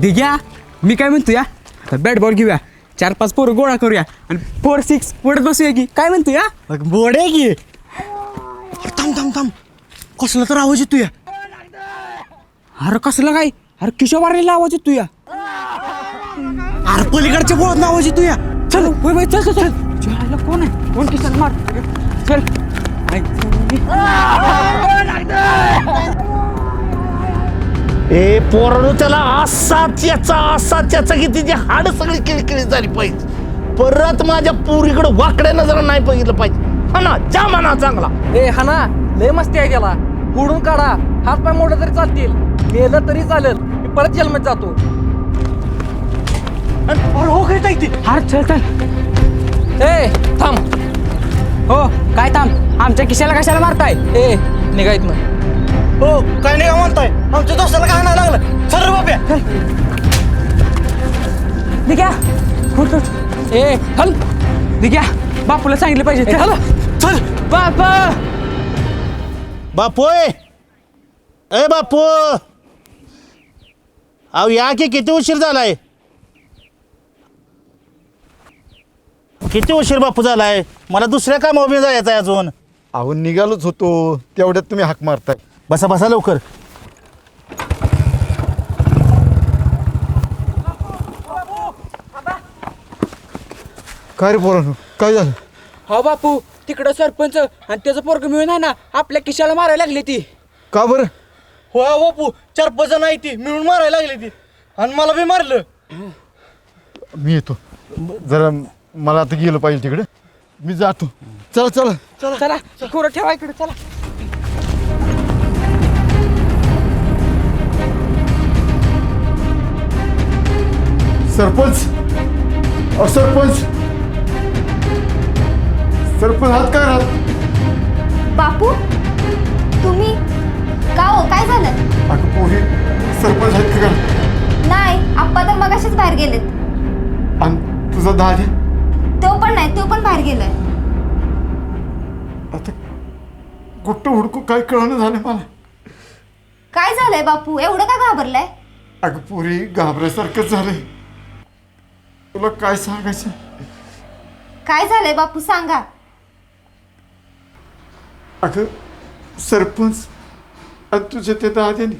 दिघ्या मी काय म्हणतो या? आता बॅट बॉल घेऊया. चार पाच पोरं गोळा करूया आणि फोर सिक्स पडत बसूया की. काय म्हणतो या? बोड आहे की. थांब थांब थांब. कसला तर आवाज येतो या अरे कसलं काय? अरे किशोर आवाज येतो या. अरे पलीकडच्या बोळात आवाज येतो या. चल. होय बाई चल चल चल. कोण आहे? कोण किसन मार. चल. ऐक. ए पोरानो त्याला असाच याचा असाच याचा की तिची हाड सगळी किळकिळी झाली पाहिजे. परत माझ्या पुरीकडे वाकड्या नजर नाही बघितलं पाहिजे. हा ना जा म्हणा चांगला. ए हा ना लय मस्ती आहे त्याला. फोडून काढा. हात पाय मोडलं तरी चालतील. मेलं तरी चालेल. मी परत जेलमध्ये जातो. हो काय ती? अरे चल चल. ए थांब. हो काय थांब. आमच्या किशाला कशाला मारताय? ए निघायत ना हो काय नाही का म्हणताय. आमच्या दोस्ताला काय नाही लागलं? सर रे बाप्या. दिघ्या कुठं ए हल दिघ्या बापूला सांगितलं पाहिजे. हल चल. बापा. बापू ए. ए बापू. अहो या की किती उशीर झालाय? किती उशीर बापू झालाय? मला दुसऱ्या कामावर जायचं आहे अजून. अहो निघालोच होतो. तेवढ्यात तुम्ही हाक मारताय. बसा बसा लवकर. काय रे पोरांनो? काय झालं? हो बापू तिकडं सरपंच आणि त्याचं पोरग मिळून आहे ना आपल्या किशाला मारायला लागली ती. का बरं? हो बापू चार पाच जण आहे ती मिळून मारायला लागली ती. आणि मला बी मारलं. मी येतो. जरा मला आता गेलं पाहिजे तिकडे. मी जातो. चला. चला चला. खोरं ठेवा इकडे चला. सरपंच. अहो सरपंच. सरपंच हात काय राहत बापू तुम्ही? का हो? काय झालं? अगं पोरी सरपंच आहेत का काय? नाही आप्पा तर मगाशीच बाहेर गेलेत. आणि तुझा दादी तो पण नाही तो पण बाहेर गेलाय. आता कुठं हुडकू काय कळणं झालं मला? काय झालंय बापू? एवढं का घाबरलाय? अगं पोरी घाबऱ्यासारखंच झालंय. तुला काय सांगायचं? काय झालंय बापू सांगा. अगं सरपंच आणि तुझ्या त्या दाद्याने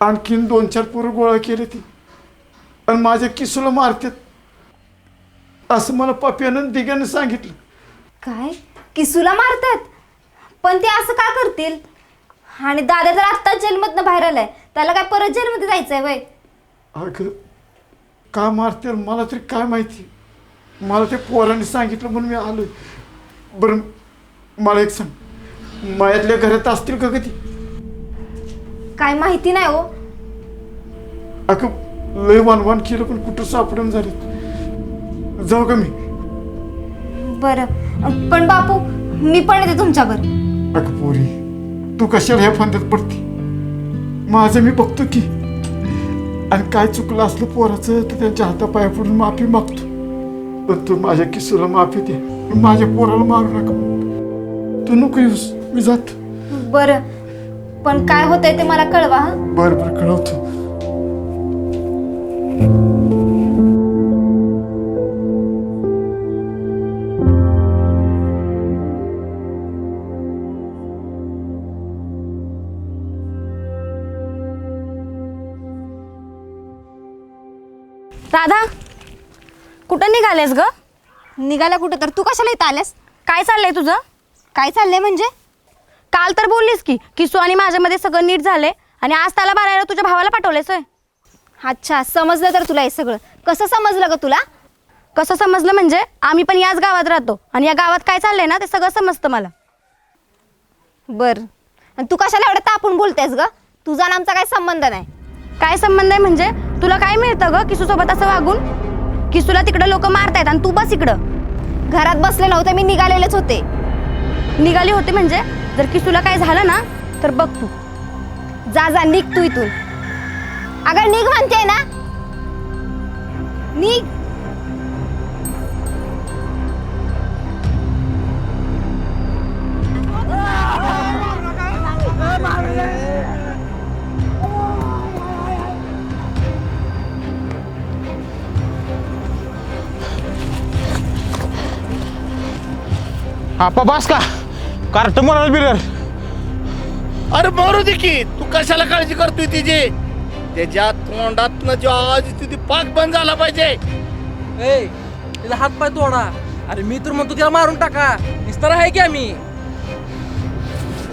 आणखीन दोन चार पोरं गोळा केले ती. आणि माझ्या किसूला मारतात. असं मला पप्यानं दिग्यानं सांगितलं. काय? किसूला मारतात? पण ते असं का करतील? आणि दादा तर आत्ताच जेलमधनं बाहेर आलाय. त्याला काय परत जेलमध्ये जायचंय वय? अगं का मारतील मला तरी काय माहिती? मला ते पोराने सांगितलं म्हणून मी आलो बरं मला एक सांग. मायातल्या घरात असतील का कधी? काय माहिती नाही हो. अगं लय वानवान केलं पण कुठं सापडून झाले? जाऊ का मी? बरं. पण बापू मी पण येते तुमच्यावर अगं पोरी तू कशाला ह्या फांद्यात पडते? माझं मी बघतो की. आणि काय चुकलं असलं पोराचं तर त्यांच्या हातापाया पडून माफी मागतो. पण तू माझ्या किसूला माफी दे. माझ्या पोराला मारू नका तू नको येऊस. मी जात. बरं. पण काय होतंय ते मला कळवा हा? बरं बरं. कळवतो. निघालेस ग? निघाला कुठं तर? तू कशाला इथं आल्यास? काय चाललंय तुझं? काय चाललंय म्हणजे? काल तर बोललीस की किसू आणि माझ्यामध्ये सगळं नीट झालंय आणि आज त्याला बारायला तुझ्या भावाला पाठवलेस होय. अच्छा समजलं तर तुला हे सगळं. कसं समजलं ग तुला? कसं समजलं म्हणजे आम्ही पण याच गावात राहतो आणि या गावात काय चाललंय ना ते सगळं समजतं मला. बर. आणि तू कशाला एवढं तापून बोलतेस ग? तुझा आणि आमचा काही संबंध नाही. काय संबंध आहे म्हणजे? तुला काय मिळतं ग किसू सोबत असं वागून? किसूला तिकडं लोक मारतायत आणि तू बस इकडं. घरात बसले नव्हते मी निघालेलेच होते. निघाले होते म्हणजे जर किसूला काय झालं ना तर बघ तू. जा जा निघ तू इथून. अगं निघ म्हणते ना. निघ. आपा बास का कार्ट मरल बिरल अरे मरू दे की तू कशाला काळजी करतोय तिची? त्याच्या तोंडातनं जो आवाज येतो ती पाक बंद झाला पाहिजे. ए तिला हात पाय तोडा. अरे मी तर म्हणतो तिला मारून टाका. निस्तार आहे की आम्ही?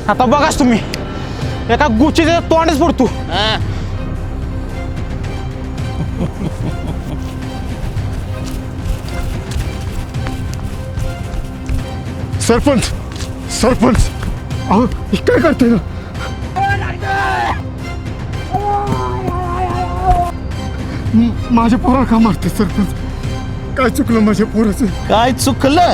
आता बघाच तुम्ही. एका गुच्छीचे तोंडच पडतो हा. सरपंच सरपंच. अहो हे काय करते ना म- माझ्या पोराला का मारते सरपंच? काय चुकलं माझ्या पोराचं? काय चुकलं?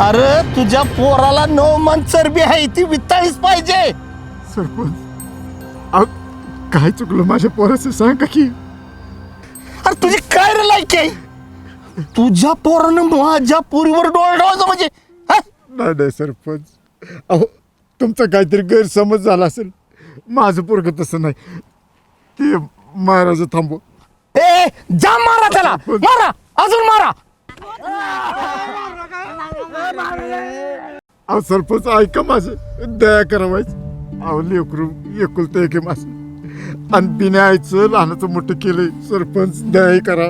अरे तुझ्या पोराला नऊ मन चरबी आहे ती वित्ताळीच पाहिजे. सरपंच अहो काय चुकलं माझ्या पोराचं सांग का. की अरे तुझी काय रे लायकी आहे? तुझ्या पोरानं माझ्या पुरीवर डोळ डोळायचं म्हणजे? नाही नाही सरपंच. अहो तुमचा काहीतरी गैरसमज झाला असेल. माझं पोरग तसं नाही. ते महाराज थांबव. ए जा मारा त्याला. मारा अजून मारा. अहो सरपंच ऐका माझं. दया करावायच अहो लेकरू एकुलतं एक आहे माझं. आणि बिना आईचं लहानाचं मोठं केलंय. सरपंच दया करा.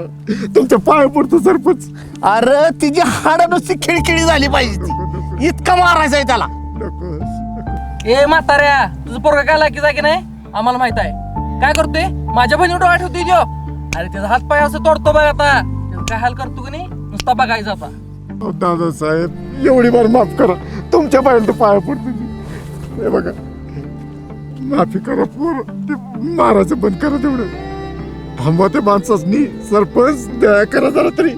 तुमच्या पाया पडतो सरपंच. अरे तिची हाड नुसती खिळखिळी झाली पाहिजे ती. इतका मारायचा आहे त्याला. ए म्हाताऱ्या तुझं पोरगा काय लाकीचा की नाही? आम्हाला माहीत आहे. काय करतोय? माझ्या बहिणी डोळा ठेवतोय त्यो. अरे त्याचा हात पाय असं तोडतो बघ आता. त्याचं काय हाल करतो की नाही? नुसता बघायचा आता. अहो दादासाहेब एवढी बार माफ करा. तुमच्या तर पाया पडतो मी हे बघा. माफी करा पोर. ते मारायचं बंद करा तेवढं. थांबवा ते माणसाच सरपंच दया करा जरा तरी.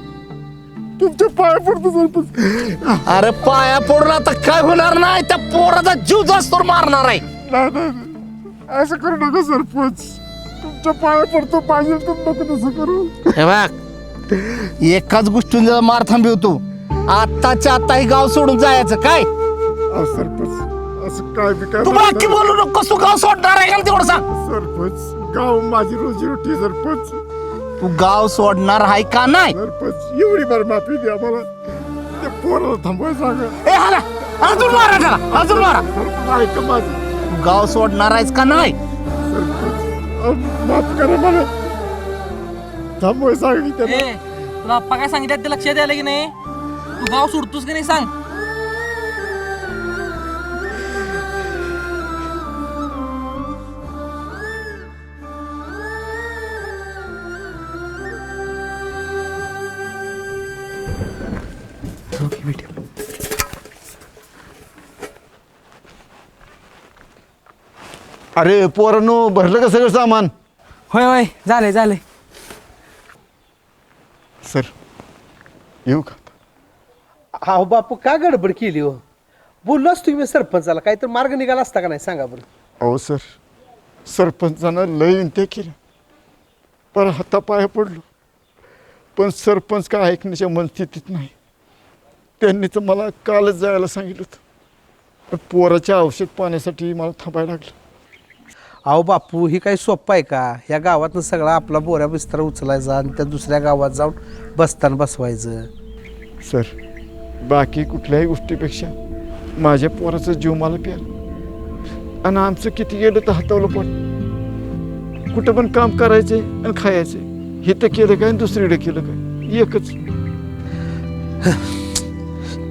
तुमच्या पाया पडतो सरपंच अरे पाया पडून आता काय होणार नाही त्या पोराचा जीव जास्त मारणार आहे. नाही असं करू नका सरपंच. तुमच्या पाया पडतो पाहिजे तर नको तसं करू. हे बघ एकाच गोष्टीने मार थांबवतो आत्ताच्या आता हे गाव सोडून जायचं काय? अहो सरपंच असं काय बी काय तू? बाकी बोलू नको तू गाव सोडणार आहे का तेवढं सांग. सरपंच गाव माझी रोजीरोटी आहे, सरपंच. तू गाव सोडणार आहे का नाही? सरपंच एवढी बार माफी द्या मला ते पोराला थांबवायला सांगा. ए हाला अजून मारा त्याला अजून मारा. सरपंच ऐका माझं. तू गाव सोडणार आहेस का नाही? सरपंच अहो, माफ करा मला. थांबवाय सांगा की त्याला. ए तुला आप्पा काय सांगितलं? ते लक्षात आलं की नाही? तू गाव सोडतोस की नाही सांग. अरे पोरांनो भरलं का सगळं सामान? होय होय झालंय झालंय. सर येऊ का अहो बापू का गडबड केली हो? बोललोच तुम्ही सरपंचाला. काही तर मार्ग निघाला असता का नाही सांगा बरं. अहो सर सरपंचानं लय विनंत्या केल्या पर हातापाया पडलो. पण सरपंच काय ऐकण्याच्या मनस्थितीत नाही. त्यांनी तर मला कालच जायला सांगितलं होतं. पण पोराच्या औषध पाण्यासाठी मला थांबायला लागलं. अहो बापू ही काही सोपं आहे का? या गावातनं सगळा आपला बोऱ्या बिस्तर उचलायचा आणि त्या दुसऱ्या गावात जाऊन बसताना बसवायचं. सर बाकी कुठल्याही गोष्टीपेक्षा माझ्या पोराचा जीव मला प्यार आणि आमचं किती गेलं तर हातावलं पण कुठं पण काम करायचे आणि खायचे हे तर केलं काय आणि दुसरीकडे केलं काय? एकच.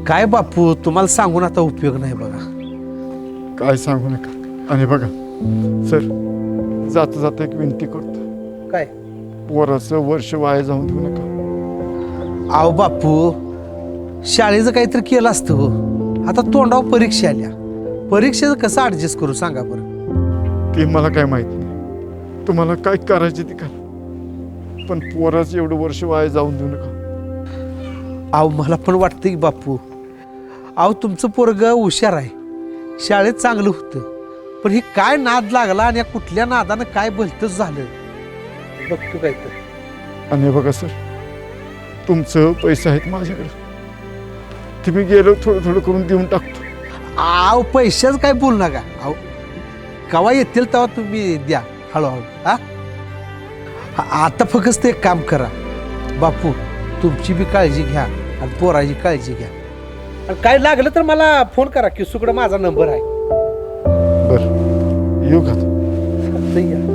काय बापू तुम्हाला सांगून आता उपयोग नाही बघा. काय सांगू नका. आणि बघा सर जाता जाता एक विनंती करतो. काय? पोराचं वर्ष वाया जाऊन देऊ नका. अहो बापू शाळेचं काहीतरी केलं असतं हो. आता तोंडावर परीक्षा आल्या. परीक्षेचं कसं ॲडजस्ट करू सांगा बरं? ते मला काय माहीत नाही. तुम्हाला काय करायचे ते करा. पण पोराचं एवढं वर्ष वाया जाऊन देऊ नका. अहो मला पण वाटतं की बापू अहो तुमचं पोरग हुशार आहे. शाळेत चांगलं होतं. पण ही काय नाद लागला आणि या कुठल्या नादानं काय भलतंच झालं? बघतो काय तर आणि बघा सर तुमचं पैसे आहेत माझ्याकडे. तुम्ही गेलो थोडं थोडं करून देऊन टाकतो. आव पैशाच काय बोलू नका. अहो केव्हा येतील तेव्हा तुम्ही द्या. हळूहळू हा हा, आता फक्त एक काम करा. बापू तुमची बी काळजी घ्या आणि पोराची काळजी घ्या. आणि काय लागलं तर मला फोन करा किसूकडे माझा नंबर आहे. बर. येऊ का? चालतंय या.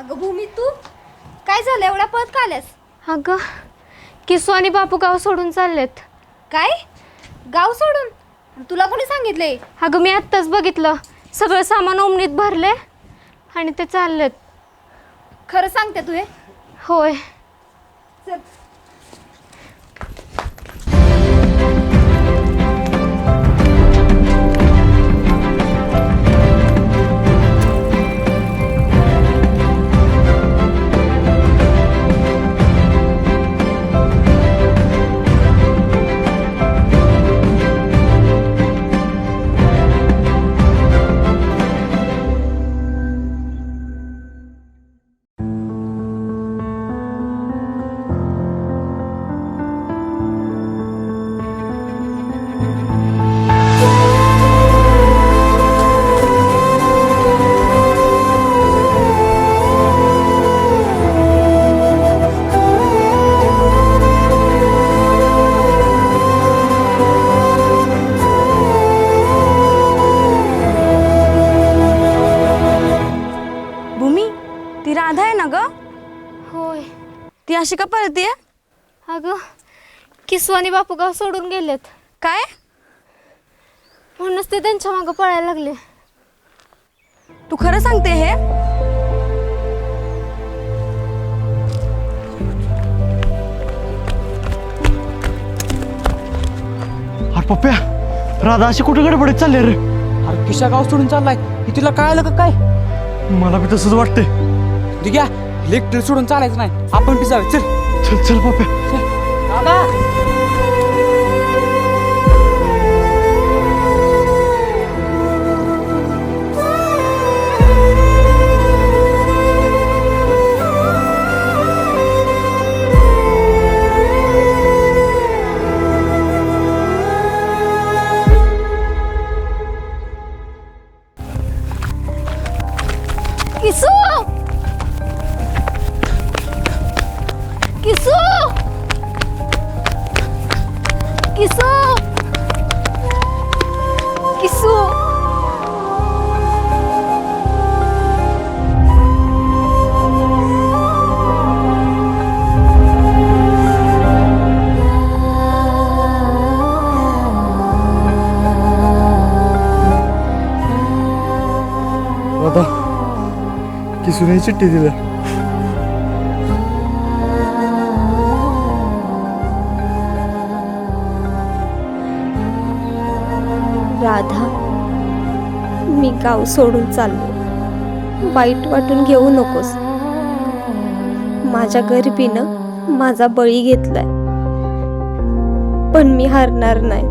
अगं भूमी तू? काय झालं? एवढ्या पळत का आल्यास? अगं किसू आणि बापू गाव सोडून चाललेत. काय? गाव सोडून? तुला कोणी सांगितले? अगं मी आत्ताच बघितलं. सगळं सामान ओमनीत भरले आणि ते चाललेत. खरं सांगते तू हे? होय. चल. अशी का पळतीये? अगं किसू आणि बापू गाव सोडून गेलेत. काय? म्हणूनच ते त्यांच्या मागं पळायला लागले. तू खरं सांगते हे? अरे पप्प्या राधा अशी कुठे गडबडीत चालले रे? अरे किशा गाव सोडून चाललाय. हे तुला काय आलं का काय? मला बी तसंच वाटतंय. ठीक आहे लेक्टर सोडून चालायचं नाही. आपण पिसावे चल. चल चल पप्प्या दादा किसू राधा किसून चिठ्ठी दिल्या राधा मी गाव सोडून चाललो. वाईट वाटून घेऊ नकोस. माझ्या गरिबीनं माझा बळी घेतलाय. पण मी हारणार नाही.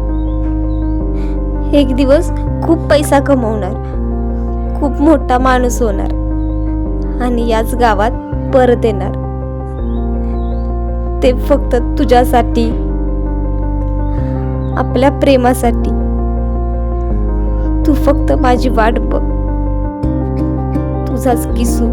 एक दिवस खूप पैसा कमवणार खूप मोठा माणूस होणार आणि याच गावात परत येणार. ते फक्त तुझ्यासाठी आपल्या प्रेमासाठी. तू फक्त माझी वाट बघ. तुझाच किसू